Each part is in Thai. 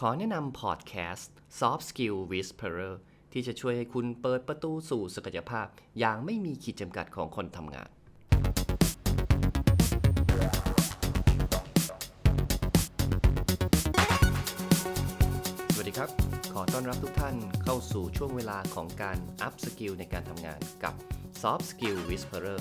ขอแนะนำพอดแคสต์ Soft Skill Whisperer ที่จะช่วยให้คุณเปิดประตูสู่ศักยภาพ อย่างไม่มีขีดจำกัดของคนทำงาน สวัสดีครับ ขอต้อนรับทุกท่านเข้าสู่ช่วงเวลาของการ Up Skill ในการทำงานกับ Soft Skill Whisperer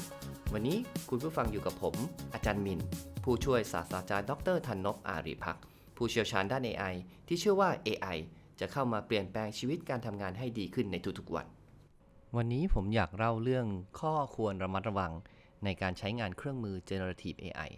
วันนี้คุณผู้ฟังอยู่กับผม อาจารย์มิน ผู้ช่วยศาสตราจารย์ดรธันนพอารีพักษ์ ผู้เชี่ยวชาญด้าน AI ที่เชื่อว่า AI จะเข้ามาเปลี่ยนแปลงชีวิตการทำงานให้ดีขึ้นในทุกๆวัน วันนี้ผมอยากเล่าเรื่องข้อควรระมัดระวังในการใช้งานเครื่องมือ Generative AI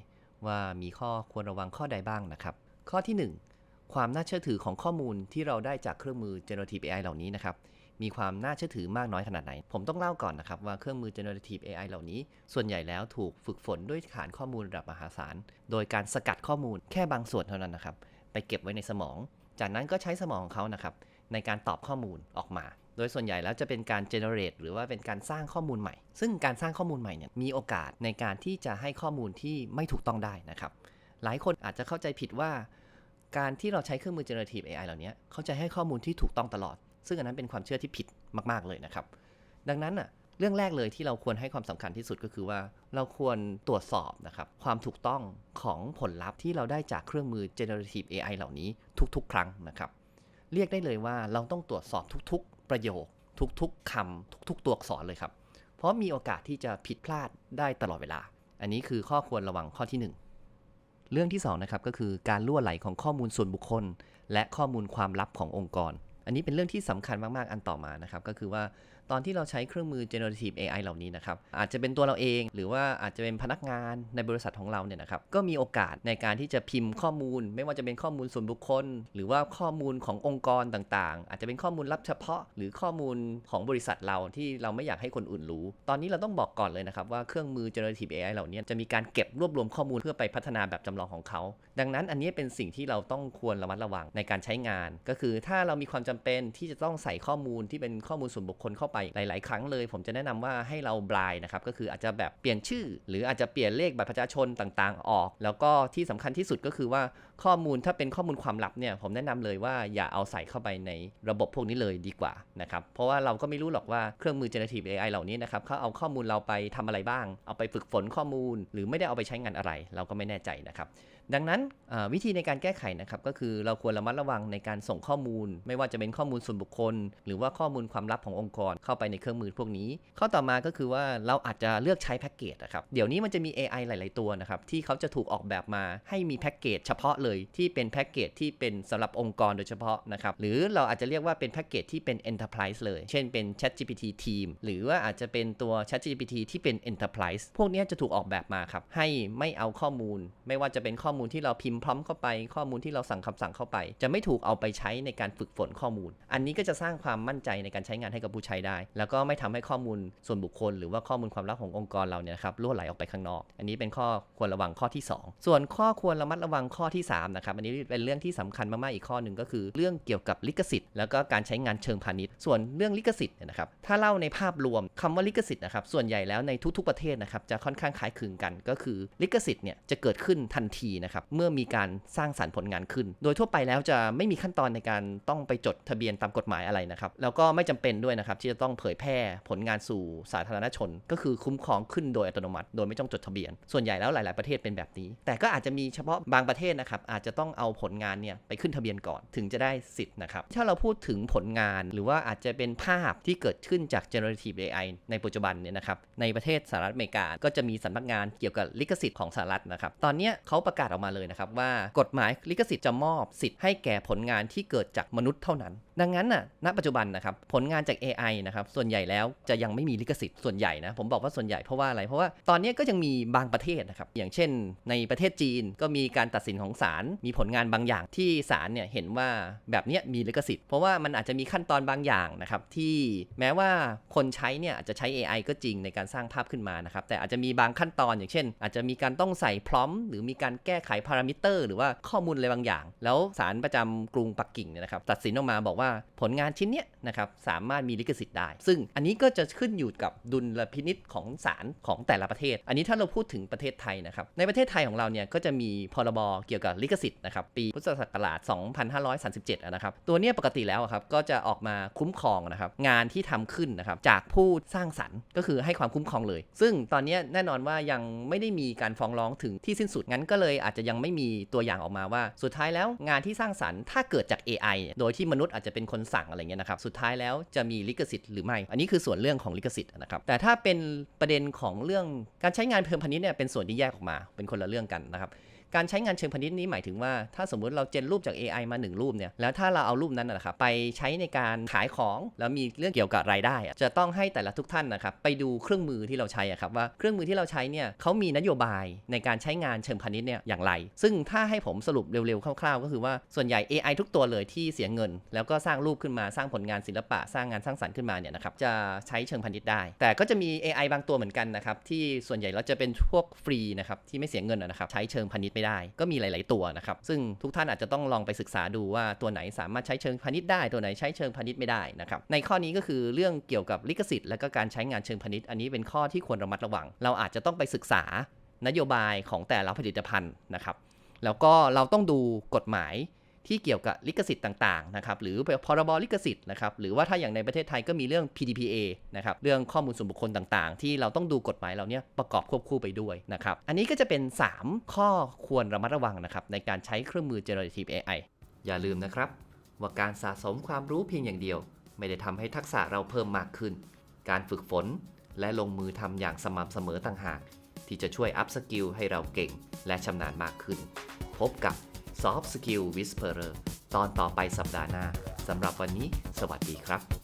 ว่ามีข้อควรระวังข้อใดบ้างนะครับ ข้อที่ 1 ความน่าเชื่อถือของข้อมูลที่เราได้จากเครื่องมือ Generative AI เหล่านี้นะครับ มีความน่าเชื่อถือมากน้อยขนาดไหน ผมต้องเล่าก่อนนะครับว่าเครื่องมือ generative AI เหล่านี้ ส่วนใหญ่แล้วถูกฝึกฝนด้วยฐานข้อมูลระดับมหาศาล โดยการสกัดข้อมูลแค่บางส่วนเท่านั้นนะครับ ไปเก็บไว้ในสมอง จากนั้นก็ใช้สมองของเขานะครับในการตอบข้อมูลออกมา โดยส่วนใหญ่แล้วจะเป็นการ generate หรือว่าเป็นการสร้างข้อมูลใหม่ ซึ่งการสร้างข้อมูลใหม่เนี่ยมีโอกาสในการที่จะให้ข้อมูลที่ไม่ถูกต้องได้นะครับ หลายคนอาจจะเข้าใจผิดว่า การที่เราใช้เครื่องมือ generative AI เหล่านี้เขาจะให้ข้อมูลที่ถูกต้องตลอด ซึ่งอันนั้นเป็นความเชื่อที่ผิดมาก ๆเลยนะครับ ดังนั้นอะ เรื่องแรกเลยที่เราควรให้ความสำคัญที่สุดก็คือว่า เราควรตรวจสอบนะครับความถูกต้องของผลลัพธ์ที่เราได้จากเครื่องมือ generative AI เหล่านี้ทุกๆ ครั้งนะครับ เรียกได้เลยว่าเราต้องตรวจสอบทุกๆ ประโยค ทุกๆคำทุกๆ ตัวอักษรเลยครับ เพราะมีโอกาสที่จะผิดพลาดได้ตลอดเวลา อันนี้คือข้อควรระวังข้อที่หนึ่งเรื่องที่2นะครับก็คือการล่วไหลของข้อมูลส่วนบุคคล และข้อมูลความลับขององค์กร อันนี้เป็นเรื่องที่สำคัญมากๆอันต่อมานะครับก็คือว่า ตอนที่เราใช้เครื่องมือ generative AI เหล่านี้นะครับ อาจจะเป็นตัวเราเอง หรือว่าอาจจะเป็นพนักงานในบริษัทของเราเนี่ยนะครับ ก็มีโอกาสในการที่จะพิมพ์ข้อมูล ไม่ว่าจะเป็นข้อมูลส่วนบุคคล หรือว่าข้อมูลขององค์กรต่างๆ อาจจะเป็นข้อมูลลับเฉพาะ หรือข้อมูลของบริษัทเราที่เราไม่อยากให้คนอื่นรู้ ตอนนี้เราต้องบอกก่อนเลยนะครับว่าเครื่องมือ generative AI เหล่านี้จะมีการเก็บรวบรวมข้อมูลเพื่อไปพัฒนาแบบจำลองของเขา ดังนั้นอันนี้เป็นสิ่งที่เราต้องควรระมัดระวังในการใช้งาน ก็คือถ้าเรามีความจำเป็นที่จะต้องใส่ข้อมูลที่เป็นข้อมูลส่วนบุคคลเข้าไปหลาย ๆ ครั้งเลย ผมจะแนะนำว่าให้เราบลายนะครับก็คืออาจจะแบบเปลี่ยนชื่อ หรืออาจจะเปลี่ยนเลขบัตรประชาชนต่างๆ ออก แล้วก็ที่สำคัญที่สุดก็คือว่าข้อมูลถ้าเป็นข้อมูลความลับเนี่ยผมแนะนำเลยว่าอย่าเอาใส่เข้าไปในระบบพวกนี้เลยดีกว่านะครับเพราะว่าเราก็ไม่รู้หรอกว่าเครื่องมือ generative AI เหล่านี้นะครับเขาเอาข้อมูลเราไปทำอะไรบ้าง เอาไปฝึกฝนข้อมูล หรือไม่ได้เอาไปใช้งานอะไร เราก็ไม่แน่ใจนะครับดังนั้นวิธีในการแก้ไขนะครับก็คือเราควรระมัดระวังในการส่งข้อมูล ไม่ว่าจะเป็นข้อมูลส่วนบุคคล หรือว่าข้อมูลความลับขององค์กรเข้าไปในเครื่องมือพวกนี้ ข้อต่อมาก็คือว่าเราอาจจะเลือกใช้แพ็กเกจนะครับ เดี๋ยวนี้มันจะมี AI หลาย ๆ ตัวนะครับ ที่เขาจะถูกออกแบบมาให้มีแพ็กเกจเฉพาะเลยที่เป็นแพ็กเกจที่เป็นสำหรับองค์กรโดยเฉพาะนะครับ หรือเราอาจจะเรียกว่าเป็นแพ็กเกจที่เป็น enterprise เลย เช่นเป็น ChatGPT Team หรือว่าอาจจะเป็นตัว ChatGPT ที่เป็น enterprise พวกนี้จะถูกออกแบบมาครับ ให้ไม่เอาข้อมูล ไม่ว่าจะเป็นข้อมูลที่เราพิมพ์พร้อมเข้าไป ข้อมูลที่เราสั่งคำสั่งเข้าไป จะไม่ถูกเอาไปใช้ในการฝึกฝนข้อมูล อันนี้ก็จะสร้างความมั่นใจในการใช้งานให้กับผู้ใช้ได้แล้วก็ไม่ทำให้ข้อมูลส่วนบุคคล หรือว่าข้อมูลความลับขององค์กรเราเนี่ยครับล่วไหลออกไปข้างนอก อันนี้เป็นข้อควรระวังข้อที่ 2 ส่วนข้อควรระมัดระวังข้อที่3นะครับอันนี้เป็นเรื่องที่สำคัญมากๆอีกข้อหนึ่งก็คือ เรื่องเกี่ยวกับลิขสิทธิ์แล้วก็การใช้งานเชิงพาณิชย์ ส่วนเรื่องลิขสิทธิ์เนี่ยนะครับถ้าเล่าในภาพรวมคำว่าลิขสิทธิ์นะครับส่วนใหญ่แล้วในทุกๆประเทศนะครับจะค่อนข้างคล้ายคลึงกัน ก็คือลิขสิทธิ์เนี่ยจะเกิดขึ้นทันทีนะครับเมื่อมีการสร้างสรรค์ผลงานขึ้น โดยทั่วไปแล้วจะไม่มีขั้นตอนในการต้องไปจดทะเบียนตามกฎหมายอะไรนะครับแล้วก็ไม่จำเป็นด้วยนะครับที่จะตองเผยแพร่ผลงานสู่สาธารณชน ก็คือคุ้มครองขึ้นโดยอัตโนมัติ โดยไม่ต้องจดทะเบียน ส่วนใหญ่แล้วหลาย ๆ ประเทศเป็นแบบนี้ แต่ก็อาจจะมีเฉพาะบางประเทศนะครับ อาจจะต้องเอาผลงานเนี่ยไปขึ้นทะเบียนก่อนถึงจะได้สิทธิ์นะครับ ถ้าเราพูดถึงผลงานหรือว่าอาจจะเป็นภาพที่เกิดขึ้นจาก generative AI ในปัจจุบันเนี่ยนะครับ ในประเทศสหรัฐอเมริกา ก็จะมีสำนักงานเกี่ยวกับลิขสิทธิ์ของสหรัฐนะครับ ตอนนี้เขาประกาศออกมาเลยนะครับว่ากฎหมายลิขสิทธิ์จะมอบสิทธิ์ให้แก่ผลงานที่เกิดจากมนุษย์เท่านั้น ดังนั้นน่ะ ณ ปัจจุบันนะครับ ผลงานจาก AI นะครับส่วนใหญ่แล้วจะยังไม่มีลิขสิทธิ์ส่วนใหญ่นะผมบอกว่าส่วนใหญ่เพราะว่าอะไรเพราะว่าตอนนี้ก็ยังมีบางประเทศนะครับอย่างเช่น ในประเทศจีนก็มีการตัดสินของศาลมีผลงานบางอย่างที่ศาลเนี่ยเห็นว่าแบบนี้มีลิขสิทธิ์เพราะว่ามันอาจจะมีขั้นตอนบางอย่างนะครับที่แม้ว่าคนใช้เนี่ยอาจจะใช้ AI ก็จริงในการสร้างภาพขึ้นมานะครับแต่อาจจะมีบางขั้นตอนอย่างเช่น อาจจะมีการต้องใส่พร้อม หรือมีการแก้ไขพารามิเตอร์ หรือว่าข้อมูลอะไรบางอย่าง แล้วศาลประจำกรุงปักกิ่งเนี่ยนะครับตัดสินออกมาบอกว่าผลงานชิ้นเนี้ยนะครับสามารถมีลิขสิทธิ์ได้ซึ่งอันนี้ก็จะขึ้นอยู่กับดุลพินิษของศาลของแต่ละประเทศ อันนี้ถ้าเราพูดถึงประเทศไทยนะครับ ในประเทศไทยของเราเนี่ยก็จะมีพรบเกี่ยวกับลิขสิทธิ์นะครับ ปีพุทธศักราช 2537 นะครับ ตัวเนี้ยปกติแล้วครับก็จะออกมาคุ้มครองนะครับงานที่ทำขึ้นนะครับจากผู้สร้างสรรค์ก็คือให้ความคุ้มครองเลย ซึ่งตอนนี้แน่นอนว่ายังไม่ได้มีการฟ้องร้องถึงที่สิ้นสุดงั้นก็เลยอาจจะยังไม่มีตัวอย่างออกมาว่า สุดท้ายแล้วงานที่สร้างสรรค์ถ้าเกิดจาก AI โดยที่มนุษย์อาจจะเป็นคนสั่งอะไรเงี้ยนะครับสุดท้ายแล้วจะมีลิขสิทธิ์หรือไม่ อันนี้คือส่วนเรื่องของลิขสิทธิ์นะครับ แต่ถ้าเป็นประเด็นของเรื่องการใช้งานเพิ่มพาณิชย์เนี่ยเป็นส่วนที่แยกออกมา เป็นคนละเรื่องกันนะครับ การใช้งานเชิงพาณิชย์นี้หมายถึงว่าถ้าสมมุติเราเจนรูปจาก AI มา 1 รูปเนี่ยแล้วถ้าเราเอารูปนั้นนะครับไปใช้ในการขายของ แล้วมีเรื่องเกี่ยวกับรายได้ จะต้องให้แต่ละทุกท่านนะครับไปดูเครื่องมือที่เราใช้ครับว่าเครื่องมือที่เราใช้เนี่ยเขามีนโยบายในการใช้งานเชิงพาณิชย์เนี่ยอย่างไร ซึ่งถ้าให้ผมสรุปเร็วๆคร่าวๆ ก็คือว่าส่วนใหญ่ AI ทุกตัวเลยที่เสียเงิน แล้วก็สร้างรูปขึ้นมาสร้างผลงานศิลปะสร้างงานสร้างสรรค์ขึ้นมาเนี่ยนะครับจะใช้เชิงพาณิชย์ได้ แต่ก็จะมี AI บางตัวเหมือนกันนะครับที่ส่วนใหญ่เราจะเป็นพวกฟรีนะครับที่ไม่เสียเงินนะครับใช้เชิงพาณิชย์ไม่ได้ ก็มีหลาย ๆ ตัวนะครับ ซึ่งทุกท่านอาจจะต้องลองไปศึกษาดูว่าตัวไหนสามารถใช้เชิงพาณิชย์ได้ ตัวไหนใช้เชิงพาณิชย์ไม่ได้นะครับ ในข้อนี้ก็คือเรื่องเกี่ยวกับลิขสิทธิ์และก็การใช้งานเชิงพาณิชย์อันนี้เป็นข้อที่ควรระมัดระวัง เราอาจจะต้องไปศึกษานโยบายของแต่ละผลิตภัณฑ์นะครับ แล้วก็เราต้องดูกฎหมาย ที่เกี่ยวกับลิขสิทธิ์ต่างๆนะครับหรือพรบลิขสิทธิ์นะครับหรือว่าถ้าอย่างในประเทศไทยก็มีเรื่อง PDPA นะครับเรื่องข้อมูลส่วนบุคคลต่างๆ ที่เราต้องดูกฎหมายเราเนี้ยประกอบควบคู่ไปด้วยนะครับอันนี้ก็จะเป็น 3 ข้อควรระมัดระวังนะครับในการใช้เครื่องมือ generative AI อย่าลืมนะครับ ว่าการสะสมความรู้เพียงอย่างเดียว ไม่ได้ทำให้ทักษะเราเพิ่มมากขึ้น การฝึกฝน และลงมือทำอย่างสม่ำเสมอต่างหาก ที่จะช่วยอัพสกิลให้เราเก่ง และชำนาญมากขึ้น พบกับ Soft Skill Whisperer ตอนต่อไปสัปดาห์หน้าสำหรับวันนี้ สวัสดีครับ